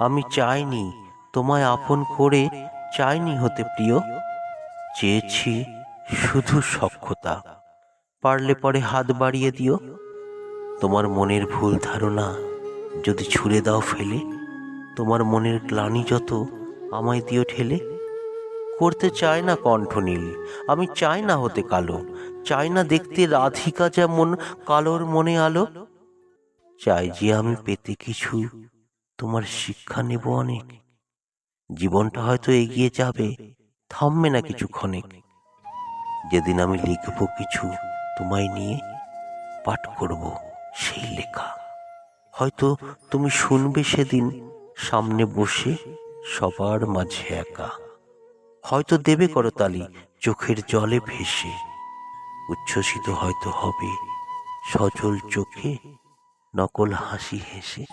আমি চাইনি, তোমায় আপন করে চাইনি হতে প্রিয়। চেয়েছি শুধু সক্ষতা পারলে পরে হাত বাড়িয়ে দিও। তোমার মনের ভুল ধারণা যদি ছুঁড়ে দাও ফেলে, তোমার মনের গ্লানি যত আমায় দিও ঠেলে। করতে চায় না কণ্ঠনীল আমি চাই না হতে কালো, চাই না দেখতে রাধিকা যেমন কালোর মনে আলো। চাই যে আমি পেতে কিছু তোমার শিক্ষা নেব অনেক। জীবনটা হয়তো এগিয়ে যাবে, থামবে না কিছু ক্ষণিক। যেদিন আমি লিখব কিছু তোমায় নিয়ে, পাঠ করব সেই লেখা। হয়তো তুমি শুনবে সেদিন, সামনে বসে সবার মাঝে একা। হয়তো দেবে করতালি, চোখের জলে ভেসে। উচ্ছ্বসিত হয়তো হবে সজল চোখে, নকল হাসি হেসে।